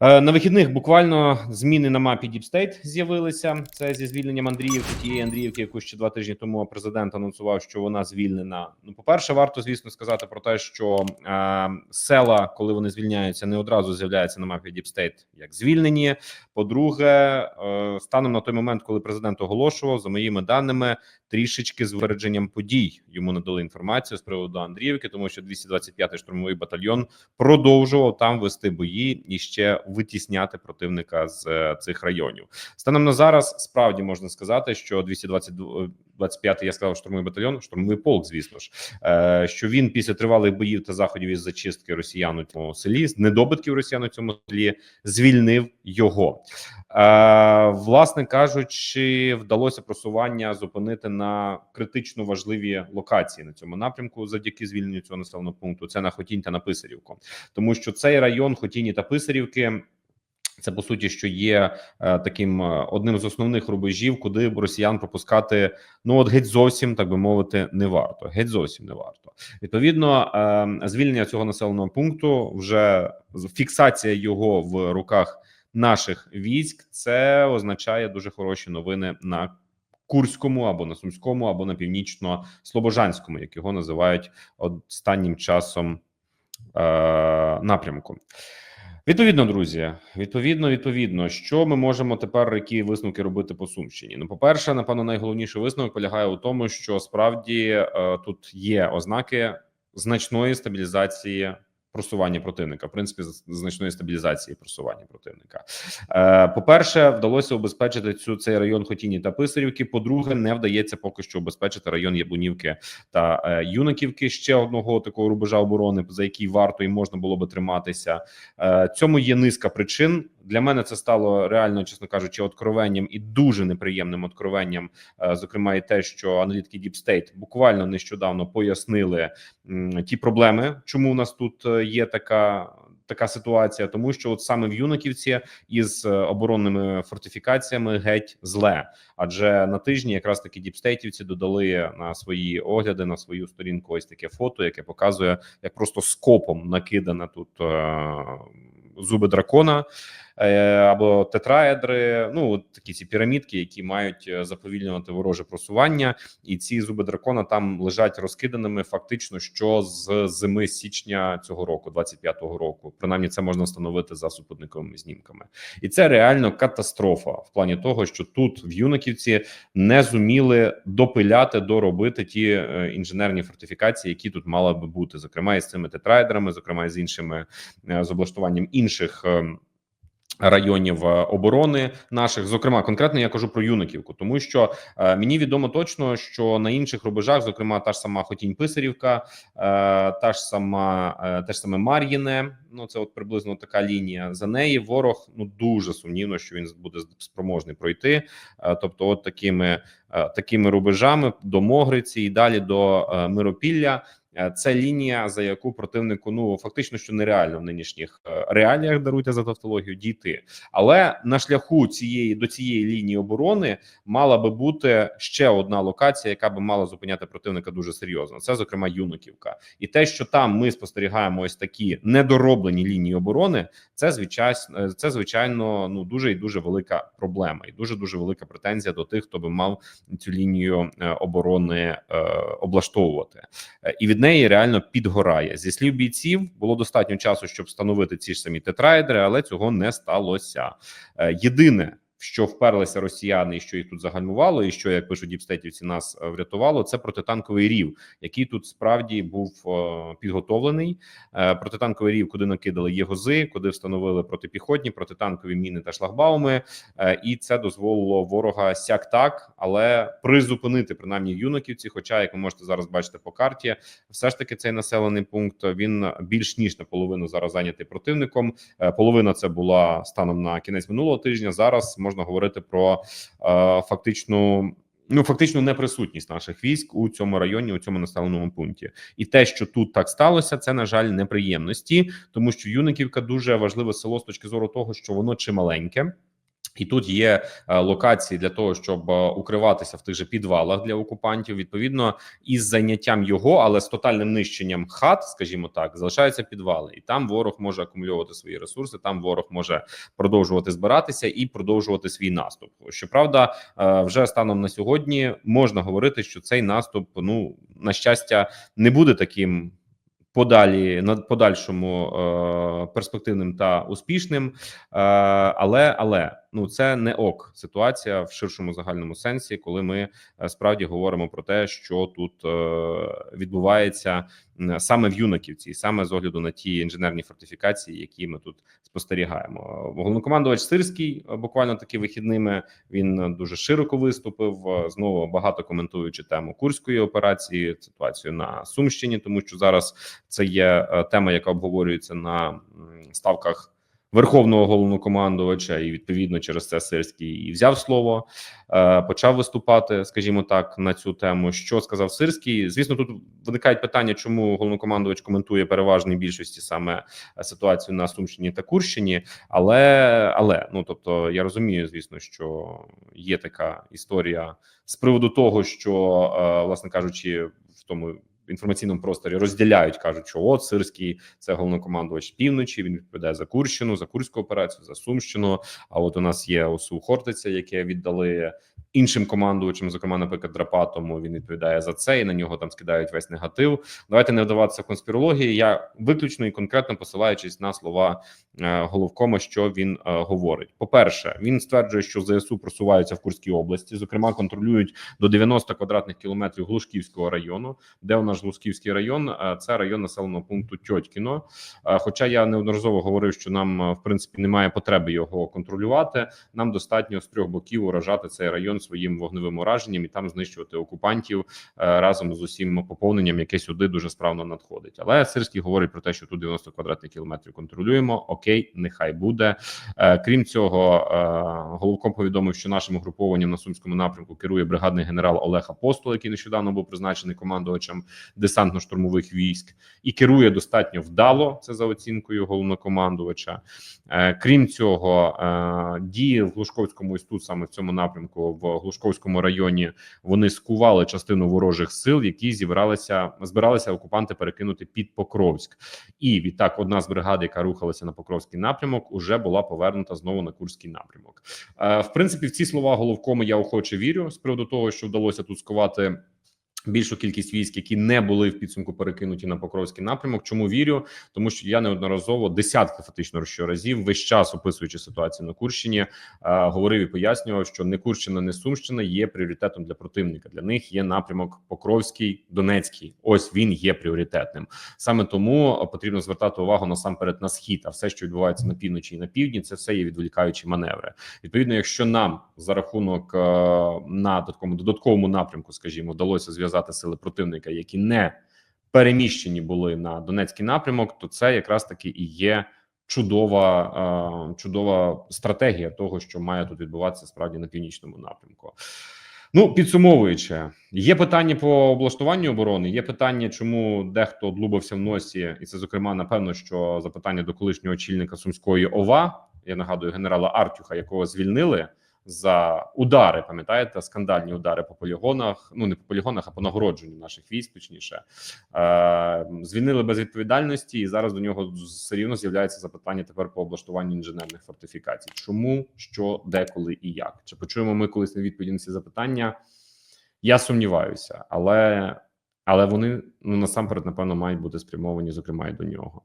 Е, На вихідних буквально зміни на мапі State з'явилися. Це зі звільненням Андріївки, тієї Андріївки, яку ще два тижні тому президент анонсував, що вона звільнена. Ну, по-перше, варто звісно сказати про те, що е, села, коли вони звільняються, не одразу з'являються на мапі State як звільнені. По-друге, е, станом на той момент, коли президент оголошував, за моїми даними, трішечки з випередженням подій йому надали інформацію з приводу Андріївки, тому що 225-й штурмовий батальйон продовжував там вести бої і ще витісняти противника з е, цих районів. Станом на зараз справді можна сказати, що 225-й, я сказав, штурмовий батальйон, штурмовий полк, звісно ж, е, що він після тривалих боїв та заходів із зачистки росіян у цьому селі, з недобитків росіян у цьому селі, звільнив його. Е, власне кажучи, вдалося просування зупинити на критично важливі локації на цьому напрямку завдяки звільненню цього населеного пункту. Це на Хотінь та на Писарівку, тому що цей район Хотіні та Писарівки. Це по суті, що є е, таким е, одним з основних рубежів, куди росіян пропускати ну от геть зовсім так би мовити, не варто. Геть зовсім не варто. Відповідно, е, звільнення цього населеного пункту вже фіксація його в руках наших військ. Це означає дуже хороші новини на Курському або на Сумському, або на північно-слобожанському, як його називають останнім часом е, напрямку. Відповідно, друзі, відповідно, відповідно, що ми можемо тепер які висновки робити по сумщині? Ну, по перше, напевно, найголовніший висновок полягає у тому, що справді е, тут є ознаки значної стабілізації просування противника, в принципі, значної стабілізації просування противника. Е, по-перше, вдалося убезпечити цю цей район Хотіні та Писарівки. По-друге, не вдається поки що убезпечити район Яблунівки та е, Юнаківки. Ще одного такого рубежа оборони, за який варто і можна було би триматися. Е, Цьому є низка причин. Для мене це стало реально, чесно кажучи, откровенням і дуже неприємним откровенням. Е, Зокрема, і те, що аналітики Deep State буквально нещодавно пояснили ті проблеми, чому у нас тут е, є така. Така ситуація, тому що от саме в Юнаківці із е, оборонними фортифікаціями геть зле, адже на тижні якраз таки діпстейтівці додали на свої огляди на свою сторінку ось таке фото, яке показує, як просто скопом накидана тут е, зуби дракона або тетраедри. Ну такі ці пірамідки, які мають е, заповільнювати вороже просування, і ці зуби дракона там лежать розкиданими фактично що з зими січня цього року, 25-го року. Принаймні, це можна встановити за супутниковими знімками, і це реально катастрофа в плані того, що тут в Юнаківці не зуміли допиляти, доробити ті е, інженерні фортифікації, які тут мали би бути, зокрема із цими тетрайдерами, зокрема і з іншими е, з облаштуванням інших. Районів е, оборони наших, зокрема, конкретно я кажу про юнаківку, тому що е, мені відомо точно, що на інших рубежах, зокрема, та ж сама Хотінь Писарівка, е, та ж сама е, те саме Мар'їне. Ну це от приблизно така лінія. За неї ворог ну дуже сумнівно, що він буде спроможний пройти. Е, тобто, от такими е, такими рубежами до Могриці і далі до е, Миропілля. Е, Це лінія, за яку противнику ну фактично що нереально в нинішніх е, реаліях даруйте за тавтологію дійти. Але на шляху цієї до цієї лінії оборони мала би бути ще одна локація, яка би мала зупиняти противника дуже серйозно. Це зокрема Юнаківка, і те, що там ми спостерігаємо ось такі недороблені лінії оборони, це звичайно, це звичайно ну дуже і дуже велика проблема, і дуже дуже велика претензія до тих, хто би мав цю лінію е, оборони е, облаштовувати. Е, і від неї реально підгорає. Зі слів бійців було достатньо часу, щоб встановити ці ж самі тетраедри, але цього не сталося. Е, Єдине. Що вперлися росіяни, і що їх тут загальмувало, і що як пишуть діпстетівці, нас е, врятувало, це протитанковий рів, який тут справді був е, підготовлений. Е, Протитанковий рів, куди накидали єгози, куди встановили протипіхотні, протитанкові міни та шлагбауми, і це дозволило ворога сяк так, але призупинити принаймні юнаківці. Хоча, як ви можете зараз бачити по карті, все ж таки цей населений пункт він більш ніж наполовину зараз зайнятий противником. Половина це була станом на кінець минулого тижня. Зараз можна говорити про е, фактичну. Ну, фактично, неприсутність наших військ у цьому районі, у цьому населеному пункті, і те, що тут так сталося, це на жаль неприємності, тому що Юниківка дуже важливе село з точки зору того, що воно чималеньке. І тут є е, локації для того, щоб е, укриватися в тих же підвалах для окупантів. Відповідно, із зайняттям його, але з тотальним нищенням хат, скажімо так, залишаються підвали, і там ворог може акумулювати свої ресурси. Там ворог може продовжувати збиратися і продовжувати свій наступ. Щоправда, е, вже станом на сьогодні можна говорити, що цей наступ, ну на щастя, не буде таким. Подалі на подальшому е, перспективним та успішним, е, але але ну це не ок ситуація в ширшому загальному сенсі, коли ми е, справді говоримо про те, що тут е, відбувається саме в юнаківці, саме з огляду на ті інженерні фортифікації, які ми тут спостерігаємо. Головнокомандувач Сирський е, буквально таки вихідними він е, дуже широко виступив. е, Знову багато коментуючи тему курської операції, ситуацію на Сумщині, тому що зараз це є тема, яка обговорюється на ставках. Верховного головнокомандувача, і відповідно через це Сирський і взяв слово, е, почав виступати, скажімо так, на цю тему. Що сказав Сирський? Звісно, тут виникають питання, чому головнокомандувач коментує переважній більшості саме е, ситуацію на Сумщині та Курщині, але але ну тобто я розумію, звісно, що є така історія з приводу того, що е, власне кажучи, в тому інформаційному просторі розділяють, кажуть, що от Сирський це головнокомандувач півночі. Він відповідає за Курщину, за Курську операцію, за Сумщину. А от у нас є ОСУ Хортиця, яке віддали іншим командувачам, зокрема, наприклад, Драпатому. Він відповідає за це, і на нього там скидають весь негатив. Давайте не вдаватися в конспірології. Я виключно і конкретно посилаючись на слова е, головкома, що він е, говорить. По перше, він стверджує, що ЗСУ просуваються в Курській області, зокрема, контролюють до 90 квадратних кілометрів Глушківського району, де у нас Глушківський район, е, це район населеного пункту Тьотькіно. Хоча я неодноразово говорив, що нам в принципі немає потреби його контролювати. Нам достатньо з трьох боків уражати цей район своїм вогневим ураженням і там знищувати окупантів е, разом з усім поповненням, яке сюди дуже справно надходить. Але Сирський говорить про те, що тут 90 квадратних кілометрів контролюємо. Окей, нехай буде. Е, Крім цього, е, головком повідомив, що нашим угрупованням на сумському напрямку керує бригадний генерал Олег Апостол, який нещодавно був призначений командувачем десантно-штурмових військ, і керує достатньо вдало. Це за оцінкою головнокомандувача. Крім цього, дії в Глушковському ось тут саме в цьому напрямку, в Глушковському районі, вони скували частину ворожих сил, які зібралися збиралися окупанти перекинути під Покровськ. І відтак, одна з бригад, яка рухалася на Покровський напрямок, уже була повернута знову на Курський напрямок. Е, В принципі, в ці слова головкому я охоче вірю з приводу того, що вдалося тут скувати. Більшу кількість військ, які не були в підсумку перекинуті на Покровський напрямок. Чому вірю? Тому що я неодноразово десятки фактично разів весь час описуючи ситуацію на Курщині, е, говорив і пояснював, що не Курщина, не Сумщина є пріоритетом для противника. Для них є напрямок Покровський, Донецький. Ось він є пріоритетним. Саме тому потрібно звертати увагу насамперед на схід. А все, що відбувається на півночі і на півдні, це все є відволікаючі маневри. Відповідно, якщо нам за рахунок е, на такому додатковому напрямку, скажімо, вдалося зв'язати сили противника, які не переміщені були на Донецький напрямок, то це якраз таки і є чудова, е, чудова стратегія того, що має тут відбуватися справді на північному напрямку. Ну, підсумовуючи, є питання по облаштуванню оборони. Є питання, чому дехто длубався в носі, і це зокрема напевно, що запитання до колишнього очільника сумської ОВА. Я нагадую генерала Артюха, якого звільнили за удари. Пам'ятаєте, скандальні удари по полігонах. Ну не по полігонах, а по нагородженню наших військ. Точніше е, звільнили без відповідальності, і зараз до нього все рівно з'являється запитання тепер по облаштуванню інженерних фортифікацій. Чому, що, де, коли і як? Чи почуємо ми колись на відповіді на ці запитання? Я сумніваюся, але але вони ну насамперед, напевно, мають бути спрямовані, зокрема, і до нього.